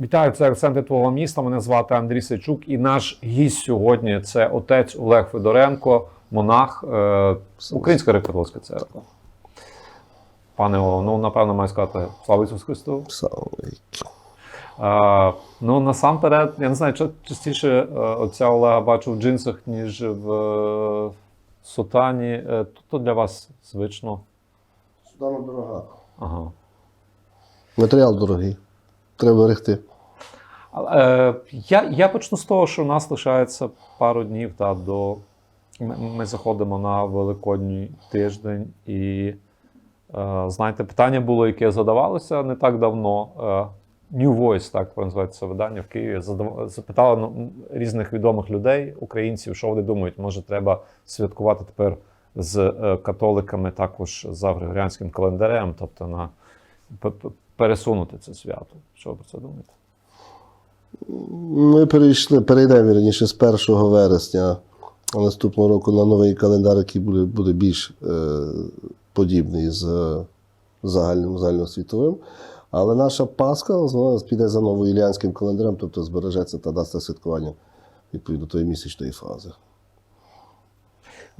Вітаю, це акценти твого міста. Мене звати Андрій Сачук, і наш гість сьогодні це отець Олег Федоренко, монах, е, Українська греко-католицька церква. Пане Олег, ну напевно маю сказати слава Ісусу Христу. Слава Е, ну насамперед, я не знаю, ча- частіше е, отця Олега бачу в джинсах, ніж в е, сутані. Е, то, то для вас звично. Судана дорога. Ага. Матеріал дорогий. Треба берегти. Е, я, я почну з того, що у нас лишається пару днів та, до. Ми, ми заходимо на Великодній тиждень, і е, знаєте, питання було, яке задавалося не так давно. Е, New Voice, так називається видання в Києві. Задав... Запитали ну, різних відомих людей, українців, що вони думають, може, треба святкувати тепер з е, католиками також за григоріанським календарем, тобто на пересунути це свято. Що ви про це думаєте? Ми перейшли, перейдемо раніше з 1 вересня наступного року на новий календар, який буде, буде більш е, подібний з е, загальним загальносвітовим. Але наша Пасха вона піде за новоіліанським календарем, тобто збережеться та дасться святкування відповідно тої місячної фази.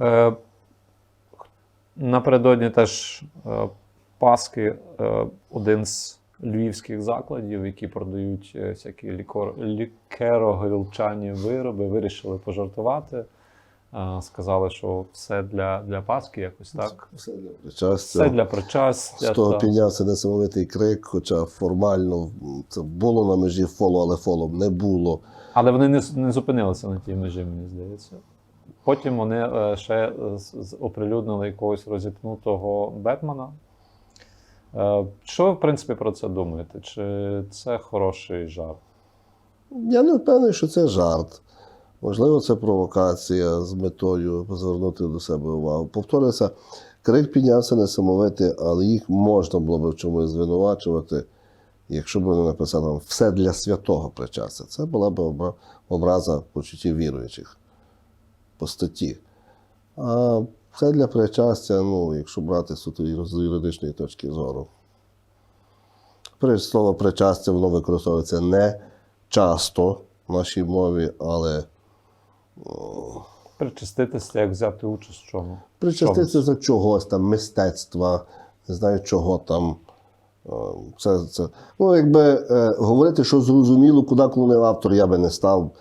Е, напередодні теж е, Пасхи е, один з львівських закладів, які продають е, всякі лікор, лікеро-горілчані вироби, вирішили пожартувати. Е, сказали, що все для, для Пасхи якось так. Все для причастя. Все для причастя. З того та- піднявся несамовитий крик, хоча формально це було на межі фолу, але фолом не було. Але вони не, з- не зупинилися на тій межі, мені здається. Потім вони е, ще оприлюднили якогось розіпнутого Бетмана. Е, Що ви, в принципі, про це думаєте? Чи це хороший жарт? Я не впевнений, що це жарт. Можливо, це провокація з метою звернути до себе увагу. Повторюся, крик піднявся несамовитий, але їх можна було б в чомусь звинувачувати, якщо б вони написали все для святого причастя. Це була б образа почуттів віруючих по статті. А все для причастя, ну, якщо брати суто з юридичної точки зору. Слово причастя воно використовується не часто в нашій мові, але Причаститися, як взяти участь в чому? причаститися за чогось там, мистецтва, не знаю чого там. Це, це. Ну, якби е, говорити, що зрозуміло, куди клонив автор, я би не став.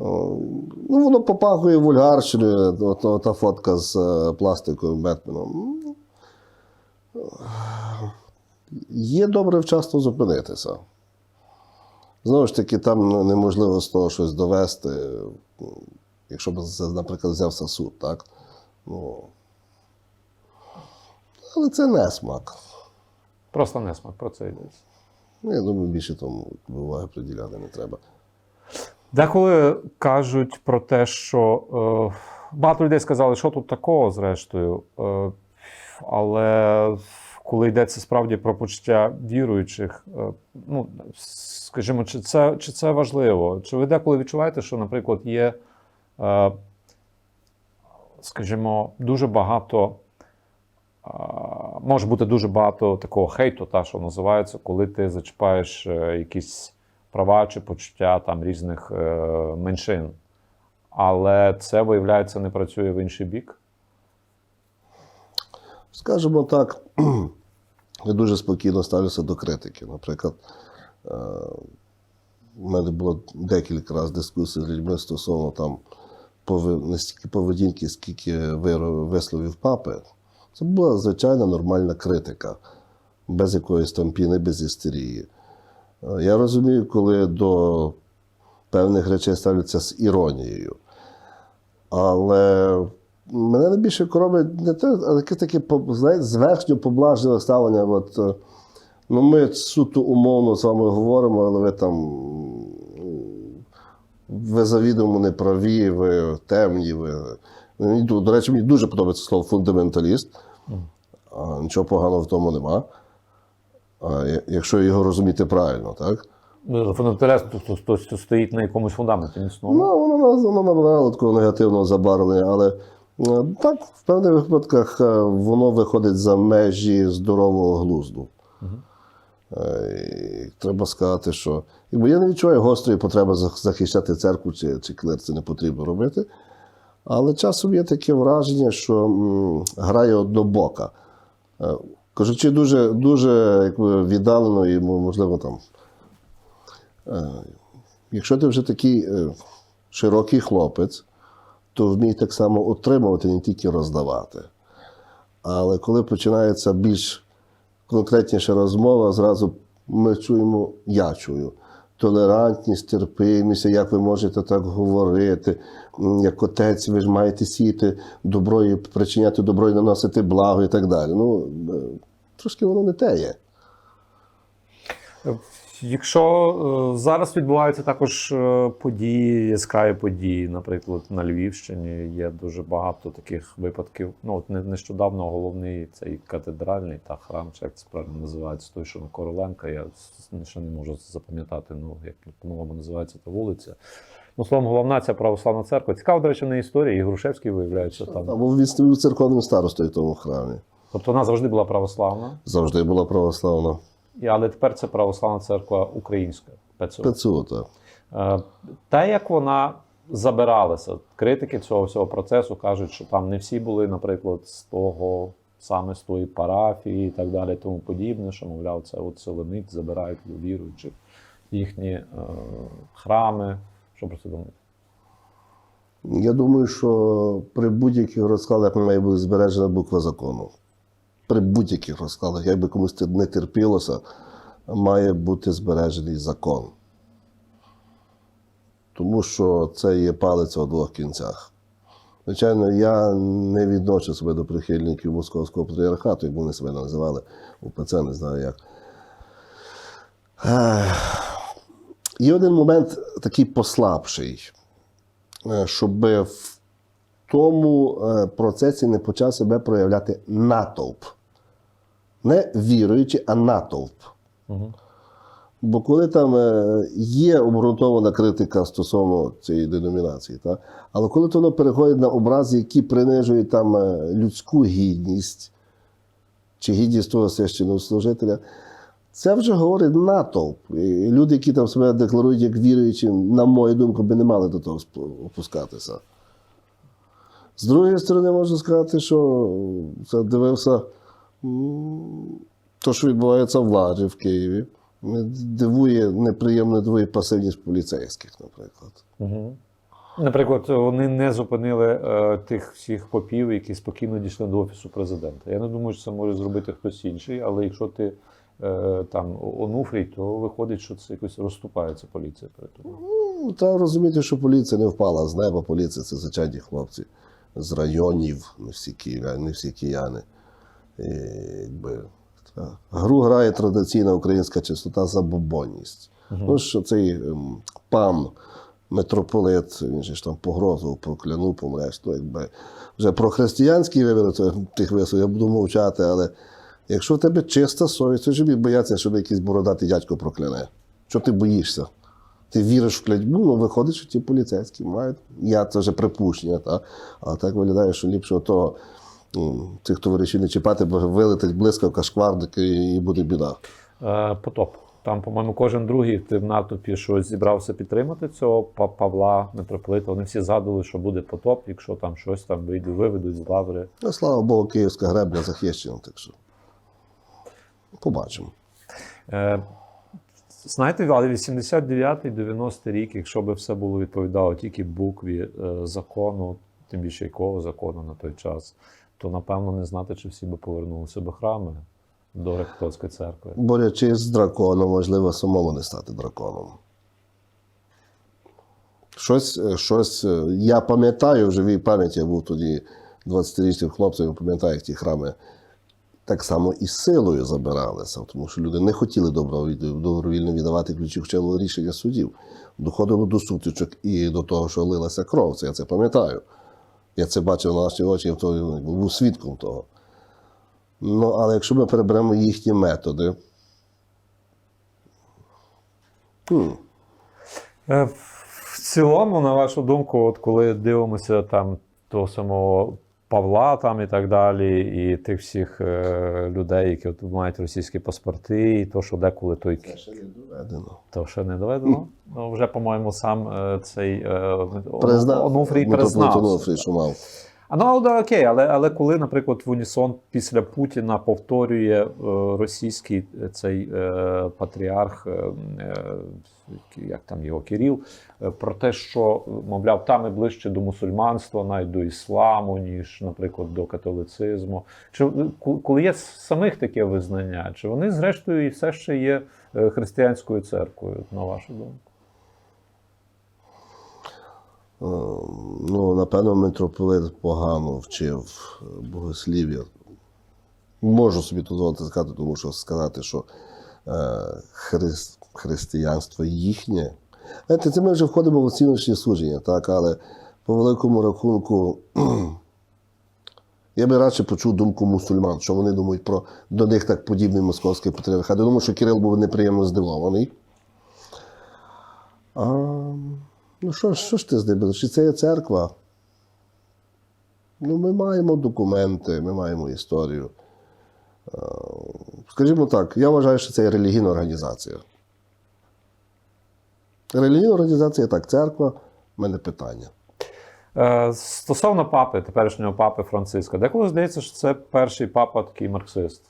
Ну, воно попахує вульгарщиною, от та фотка з е, пластиковим Бетменом. Ну, Є добре вчасно зупинитися. Знову ж таки, там неможливо з того щось довести, ну, якщо б, наприклад, взявся суд, так? Ну, але це не смак. Просто несмак, про це йдеться. Ну, я думаю, більше тому уваги приділяти не треба. Деколи кажуть про те, що е, багато людей сказали, що тут такого, зрештою. Е, але коли йдеться справді про почуття віруючих, е, ну, скажімо, чи це, чи це важливо? Чи ви деколи відчуваєте, що, наприклад, є, е, скажімо, дуже багато. е, Може бути дуже багато такого хейту, та, що називається, коли ти зачіпаєш е, якісь права чи почуття там різних е, меншин. Але це, виявляється, не працює в інший бік. Скажімо так, я дуже спокійно ставлюся до критики. Наприклад, е, у мене було декілька разів дискусій з людьми стосовно там не стільки поведінки, скільки висловів папи. Це була звичайна нормальна критика, без якоїсь там піни, без істерії. Е, Я розумію, коли до певних речей ставляться з іронією. Але мене найбільше коробить не те, а таке таке знаєте, зверхньо поблажливе ставлення. От, е, ну, ми суто умовно з вами говоримо, але ви там ви завідомо не праві, ви темні. Ви... До до речі, мені дуже подобається слово фундаменталіст. Нічого поганого в тому нема. Якщо його розуміти правильно, так? Фундаменталіст, хто, хто, хто стоїть на якомусь фундаменті міцному. Ну, воно, воно набрало такого негативного забарвлення, але е, так, в певних випадках е, воно виходить за межі здорового глузду. І Треба сказати, що якби я не відчуваю гострої потреби захищати церкву чи, чи клир, це не потрібно робити. Але часом є таке враження, що м, грає однобока. Кажучи, дуже, дуже якби, віддалено і, можливо, там. е, Якщо ти вже такий е, широкий хлопець, то вмій так само отримувати, не тільки роздавати. Але коли починається більш конкретніша розмова, зразу ми чуємо, я чую. Толерантність, терпимість, як ви можете так говорити, як отець, ви ж маєте сіяти добро і причиняти добро і наносити благо і так далі. Ну, е, трошки воно не те є. Якщо е, зараз відбуваються також е, події, яскраві події, наприклад, на Львівщині є дуже багато таких випадків. Ну, от нещодавно головний цей катедральний та храм, чи як це правильно називається, той, що на Короленка, я ще не можу запам'ятати, ну, як по-моєму називається та вулиця. Ну, словом, головна ця православна церква. Цікава, до речі, не історія, і Грушевський виявляється там. Або він був церковним старостою тому храмі. Тобто вона завжди була православна, Завжди була православна. і- але тепер це православна церква українська. ПЦУ. ПЦУ, так. Е, Те, як вона забиралася, критики цього всього процесу кажуть, що там не всі були, наприклад, з того, саме з тої парафії і так далі, тому подібне, що, мовляв, це от силоміць забирають віруючих їхні е, храми. Що про це думаєте? Я думаю, що при будь-яких розкладах має бути збережена буква закону. При будь-яких розкладах, як би комусь не терпілося, має бути збережений закон. Тому що це є палиця у двох кінцях. Звичайно, я не відношу себе до прихильників Московського патріархату, як вони себе називали, УПЦ, не знаю як. Є один момент такий послабший е, щоб в тому е, процесі не почав себе проявляти натовп. Не віруючи, а натовп. Угу. Бо коли там е, є обґрунтована критика стосовно цієї деномінації, та? але коли то воно переходить на образи, які принижують там е, людську гідність чи гідність того священнослужителя, це вже говорить натовп. І люди, які там себе декларують як віруючі, на мою думку, би не мали до того опускатися. З другої сторони, можу сказати, що це дивився то, що відбувається в владі в Києві. Дивує, неприємно дивує пасивність поліцейських, наприклад. Угу. Наприклад, вони не зупинили е, тих всіх попів, які спокійно дійшли до офісу президента. Я не думаю, що це може зробити хтось інший, але якщо ти е, там онуфрій, то виходить, що це якось розступається поліція перед тобою. Ну, Та розуміти, що поліція не впала з неба, поліція це звичайні хлопці з районів, не всі київляни, не всі кияни. Якби, гру грає традиційна українська чистота забобонність. Ну, що цей ем, пан митрополит, він же ж там погрозував, проклянув, помреш. То якби вже про християнський вибір це- тих висловів я буду мовчати, але якщо в тебе чиста совість, то ж міг боятися, щоб якийсь бородатий дядько прокляне. Що ти боїшся? Ти віриш в клятьбу, ну виходить, що ті поліцейські мають. Я це вже припущення, та? а так виглядає, що ліпше того цих товаришів не чіпати, бо вилетить блискавка, шкварник і, і буде біда. Е, потоп. Там, по-моєму, кожен другий ти в натовпі щось зібрався підтримати цього Павла митрополита. Вони всі згадували, що буде потоп, якщо там щось там вийде, виведуть з лаври. Ну, слава Богу, київська гребля захищена, так що побачимо. Е, знаєте, але 89-90 рік, якщо би все було відповідало тільки букві е, закону, тим більше якого закону на той час, то напевно не знати, чи всі би повернулися до храми, до Греко-католицької церкви. Борючись з драконом, можливо, самому не стати драконом. Щось, е, щось е, я пам'ятаю в живій пам'яті, я був тоді 20-річним хлопцем, я пам'ятаю, як ті храми так само і силою забиралися, тому що люди не хотіли добровільно віддавати ключі, хоча було рішення судів. Доходило до сутичок і до того, що лилася кров. Це я це пам'ятаю. Я це бачив на наші очі, в був свідком того. Ну, але якщо ми переберемо їхні методи. хм, Е, В цілому, на вашу думку, от коли дивимося там того самого Павла там і так далі, і тих всіх е, людей, які от мають російські паспорти, і то, що деколи той Це ще не доведено. то ще не доведено. Ну, вже, по-моєму, сам е, цей е. Онуфрій. Онуфрій, що мав. А ну але окей, але, але коли, наприклад, в Унісон після Путіна повторює е, російський е, цей е, патріарх, як там його Кирил, е, про те, що, мовляв, там і ближче до мусульманства, навіть до ісламу, ніж, наприклад, до католицизму. Чи коли є самих таке визнання, чи вони, зрештою, і все ще є християнською церквою, на вашу думку? Е, Ну, напевно, митрополит погано вчив е, богослів'я. Можу собі дозволити сказати, тому що сказати, що е, хрис- християнство їхнє. Знаєте, це ми вже входимо в оціночні судження, так, але по великому рахунку я би радше почув думку мусульман, що вони думають про до них так подібний московський патріархат. Я думаю, що Кирил був неприємно здивований. А, ну що, що ж ти з ними? Чи це є церква? Ну, ми маємо документи, ми маємо історію. Е, Скажімо так, я вважаю, що це є релігійна організація. Релігійна організація так, церква, в мене питання. Е, Стосовно папи, теперішнього папи Франциска, деколи здається, що це перший папа такий марксист.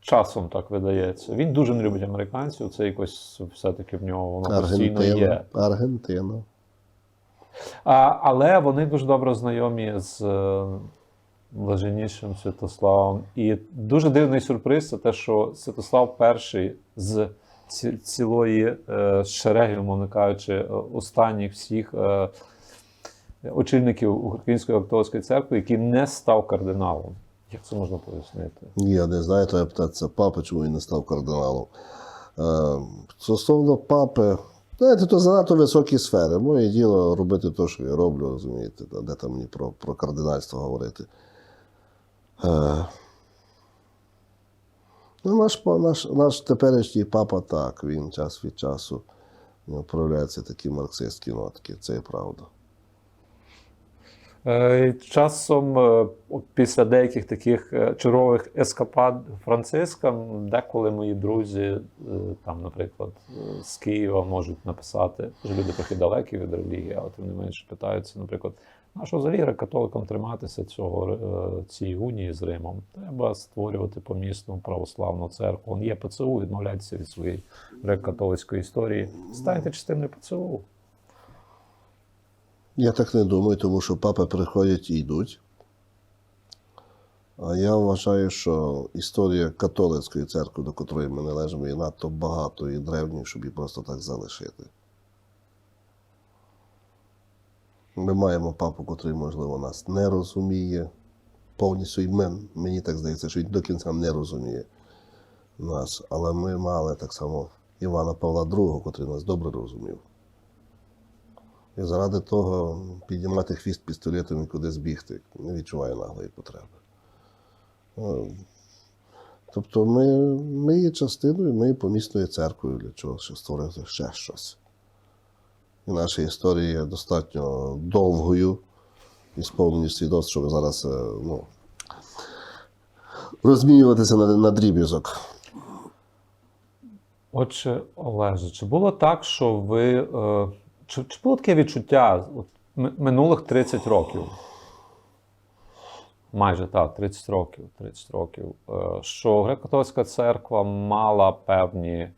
Часом так видається. Він дуже не любить американців, це якось все-таки в нього воно постійно є. Аргентина. Аргентина. А, але вони дуже добре знайомі з е, блаженнішим Святославом. І дуже дивний сюрприз це те, що Святослав перший з ці- цілої е, шереги, умовно кажучи, е, останніх всіх е, очільників Української католицької церкви, який не став кардиналом. Як це можна пояснити? Я не знаю, треба питатися папи, чому він не став кардиналом. Е, Стосовно папи, знаєте, то занадто високі сфери. Моє діло робити те, що я роблю, розумієте, де там мені про, про кардинальство говорити. Е, Ну, наш, наш, наш теперішній папа так, він час від часу у нього проявляються такі марксистські нотки, це і правда. Е, Часом, е, після деяких таких е, чергових ескапад Франциска, деколи мої друзі, там, наприклад, з Києва можуть написати, що люди трохи далекі від релігії, але тим не менше питаються, наприклад, на що взагалі греко-католикам триматися цього цієї унії з Римом? Треба створювати помісну православну церкву. Он є ПЦУ, відмовляйтеся від своєї греко-католицької історії. Станьте частиною ПЦУ. Я так не думаю, тому що папи приходять і йдуть. А я вважаю, що історія католицької церкви, до котрої ми належимо, є надто багато і древньою, щоб її просто так залишити. Ми маємо папу, котрий, можливо, нас не розуміє повністю. І мен- мені так здається, що він до кінця не розуміє нас. Але ми мали так само Івана Павла II, котрий нас добре розумів. І заради того піднімати хвіст пістолетом і кудись бігти. Не відчуваю наглої потреби. Ну, Тобто ми, ми є частиною, ми є помісною церквою для чого ще створити ще щось. І наша історія є достатньо довгою і сповнені свідоцтв, щоб зараз е, ну, розмінюватися на, на дріб'язок. Отже, Олеже, чи було так, що ви. Е, чи, чи було таке відчуття от, минулих 30 років? Майже так, 30 років. 30 років. Е, що Греко-католицька церква мала певні.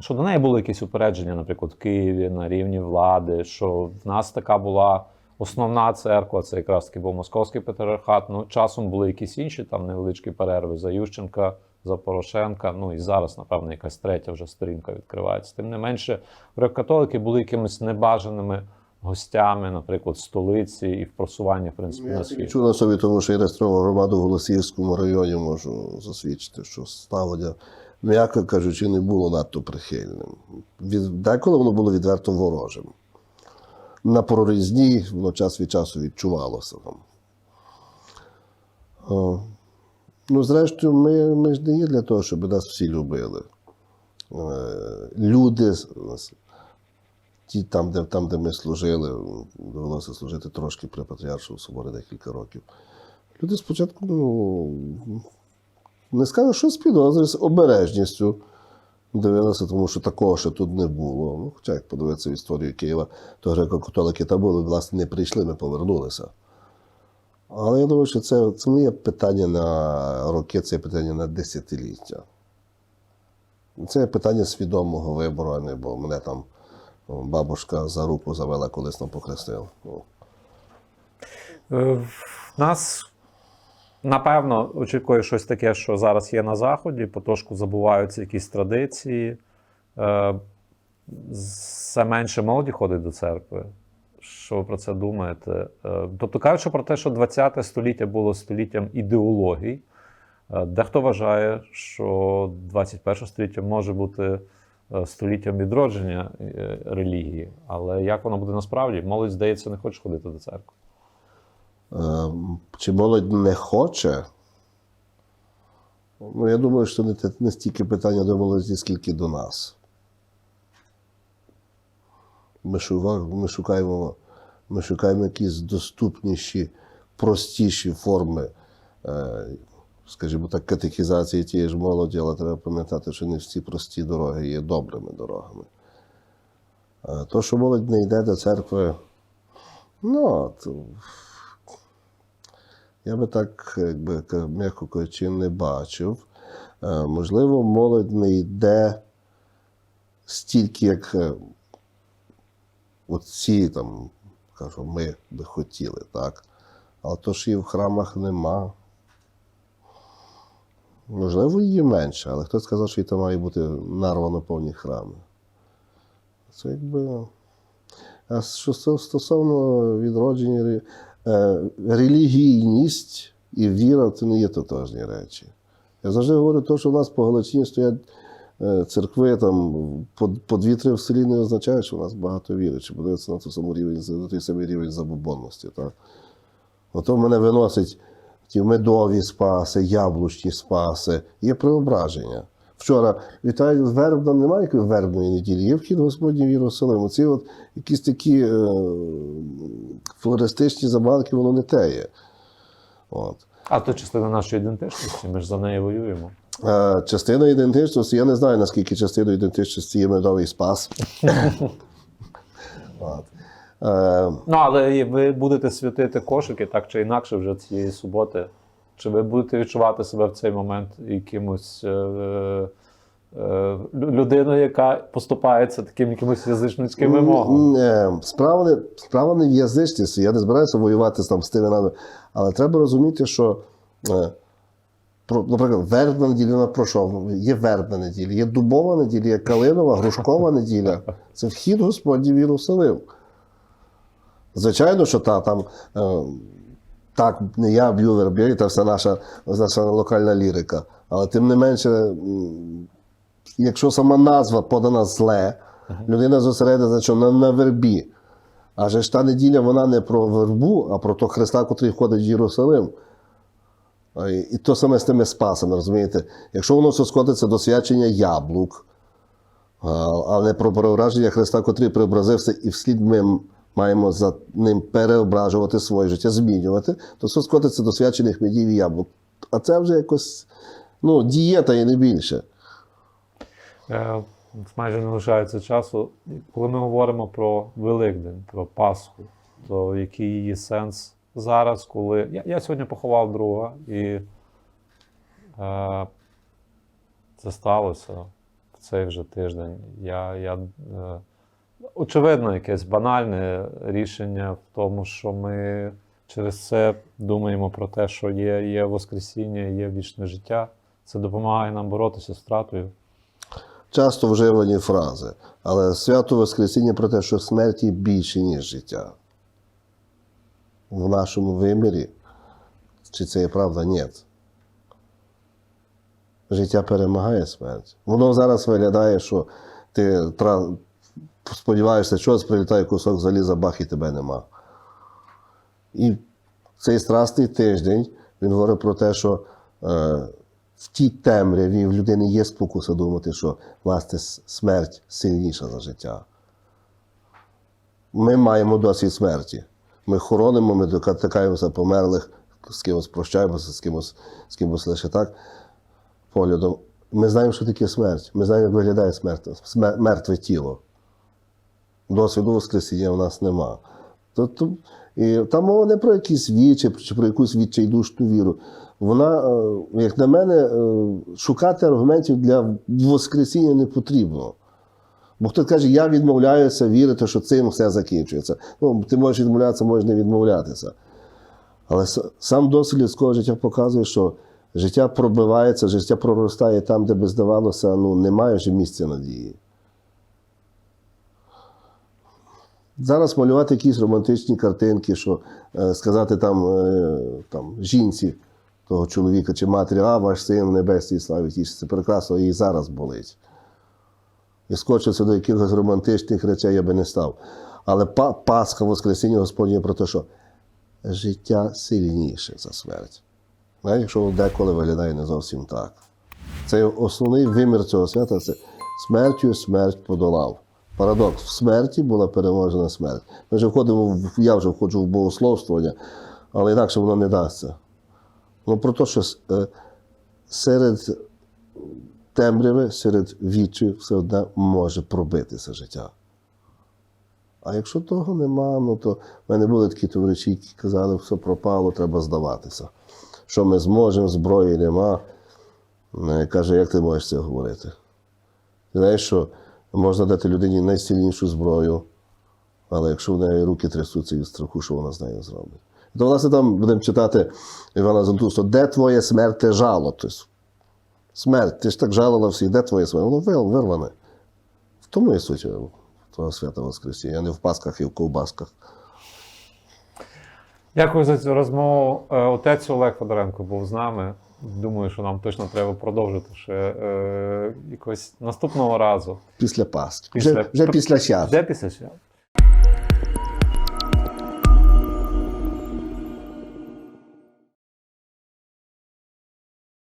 Що до неї були якісь упередження, наприклад, в Києві на рівні влади, що в нас така була основна церква, це якраз таки був московський патріархат. Ну, часом були якісь інші там невеличкі перерви за Ющенка, за Порошенка. Ну і зараз, напевно, якась третя вже сторінка відкривається. Тим не менше, греко-католики були якимись небажаними гостями, наприклад, в столиці і в просуванні, в принципі, на світ. Чув на собі, тому що я реєстрував громаду в Голосіївському районі, можу засвідчити, що ставлення, м'яко кажучи, не було надто прихильним. Від, деколи воно було відверто ворожим. На прорізні воно час від часу відчувалося там. Ну, зрештою, ми, ми ж не є для того, щоб нас всі любили. Е, люди, ті, там, де, там, де ми служили, довелося служити трошки при Патріаршому соборі декілька років. Люди спочатку, ну, не скажу, що з підозри, з обережністю дивилися, тому що такого ще тут не було. Ну, хоча, як подивитися в історію Києва, то греко-католики там були, власне, не прийшли, ми повернулися. Але я думаю, що це, це не є питання на роки, це питання на десятиліття. Це питання свідомого вибору, а не бо мене там бабушка за руку завела, колись там похрестила. Ну, Е, в Нас напевно очікує щось таке, що зараз є на Заході, потрошку забуваються якісь традиції. Е, Все менше молоді ходить до церкви. Що ви про це думаєте? Е, Тобто кажучи про те, що 20 століття було століттям ідеологій, е, дехто вважає, що 21 століття може бути е, століттям відродження релігії. Але як воно буде насправді? Молодь, здається, не хоче ходити до церкви. Е, Чи молодь не хоче? Ну, я думаю, що не стільки питання до молоді, скільки до нас. Ми, ми, шукаємо, ми шукаємо якісь доступніші, простіші форми, е, скажімо так, катехізації тієї ж молоді, але треба пам'ятати, що не всі прості дороги є добрими дорогами. Е, То, що молодь не йде до церкви, ну, то я би так, якби м'яко кажучи, не бачив. Е, Можливо, молодь не йде стільки, як е, от ці там, кажу, ми би хотіли, так? Але то ж її в храмах нема. Можливо, її менше, але хтось сказав, що їй там має бути нарвано повні храми. Це якби. А що стосовно відродження е, релігійність і віра це не є тотожні речі. Я завжди говорю, те, що в нас по Галичині стоять церкви там по, по дві-три в селі не означає, що в нас багато віри, чи подивитися на той самий рівень, той самий рівень забобонності. Так? Ото мене виносить ті медові спаси, яблучні спаси, є преображення. Вчора вітаю вербна, немає якої вербної неділі, є вхід Господній в Єрусалим. Оці от якісь такі е, флористичні забавки, воно не те є. От. А то частина нашої ідентичності, ми ж за нею воюємо. Е, Частина ідентичності, я не знаю, наскільки частиною ідентичності є медовий спас. От. Е, Ну, але ви будете святити кошики так чи інакше вже цієї суботи. Чи ви будете відчувати себе в цей момент якимось е, е, людиною, яка поступається таким якимось язичницьким вимогам? М, е, Справа не, справа не в язичності. Я не збираюся воювати там з тими народами. Але треба розуміти, що, е, наприклад, вербна неділя вона про що? Є вербна неділя, є дубова неділя, є калинова, грушкова неділя. Це вхід Господній в Єрусалим. Звичайно, що та, там. Е, так, не я б'ю верб'я, це вся наша, наша локальна лірика. Але тим не менше, якщо сама назва подана зле, людина зосередиться що на, на вербі. Адже ж та неділя вона не про вербу, а про того Христа, котрий входить в Єрусалим. І, то саме з тими спасами, розумієте? Якщо воно все сходиться до свячення яблук, а, а про преображення Христа, котрий преобразився, і вслід ми маємо за ним переображувати своє життя, змінювати, то все сходиться до свячених медів і яблук. А це вже якось ну, дієта і не більше. Е, майже не лишається часу. Коли ми говоримо про Великдень, про Пасху, то який її сенс зараз, коли. Я, я сьогодні поховав друга, і е, це сталося в цей вже тиждень. Я, я, е, очевидно, якесь банальне рішення в тому, що ми через це думаємо про те, що є, є Воскресіння, є вічне життя. Це допомагає нам боротися з втратою. Часто вживані фрази, але свято Воскресіння про те, що смерті більше, ніж життя. В нашому вимірі, чи це є правда, ні. Життя перемагає смерть. Воно зараз виглядає, що ти сподіваєшся, що прилітає кусок заліза, бах, і тебе нема. І цей страстний тиждень він говорить про те, що е, в тій темряві в людини є спокуса думати, що власне смерть сильніша за життя. ми маємо досвід смерті. Ми хоронимо, ми дотикаємося померлих, з кимось прощаємося, з кимось, з кимось лише так поглядом. Ми знаємо, що таке смерть. Ми знаємо, як виглядає смерть, смер- мертве тіло. Досвіду Воскресіння в нас нема. Тобто, і там мова не про якісь вічі, чи про якусь відчайдушну віру. Вона, е, як на мене, е, шукати аргументів для Воскресіння не потрібно. Бо хтось каже, я відмовляюся вірити, що цим все закінчується. Ну, ти можеш відмовлятися, можеш не відмовлятися. Але сам досвід людського життя показує, що життя пробивається, життя проростає там, де би здавалося, ну, немає вже місця надії. Зараз малювати якісь романтичні картинки, що е, сказати там, е, там жінці того чоловіка чи матері, а ваш син в небесній славі тішиться. Прекрасно, і зараз болить. І скочитися до якихось романтичних речей я би не став. Але Пасха, Воскресіння Господнє про те, що життя сильніше за смерть. Навіть якщо деколи виглядає не зовсім так. Це основний вимір цього свята це смертю смерть подолав. Парадокс, в смерті була переможена смерть. Ми вже входимо в, я вже входжу в богословствування, але інакше воно не дасться. Ну про те, що е, серед темряви, серед вічі все одне може пробитися життя. А якщо того нема, ну то в мене були такі товариші, які казали, все пропало, треба здаватися. Що ми зможемо, зброї нема. Е, Каже, як ти можеш це говорити? Ти знаєш, що можна дати людині найсильнішу зброю, але якщо в неї руки трясуться від страху, що вона з нею зробить? То, власне, там будемо читати Івана Зонтуста, де твоє смерте жало? Тобто, смерть, ти ж так жалила всіх, де твоє смерть? Воно вирване. В тому і суть того свята Воскресіння, а не в пасках і в ковбасках. Дякую за цю розмову. Е, Отець Олег Федоренко був з нами. Думаю, що нам точно треба продовжити ще е, якось наступного разу. Після Пасхи. Після- Вже, вже після свят. Вже після свят.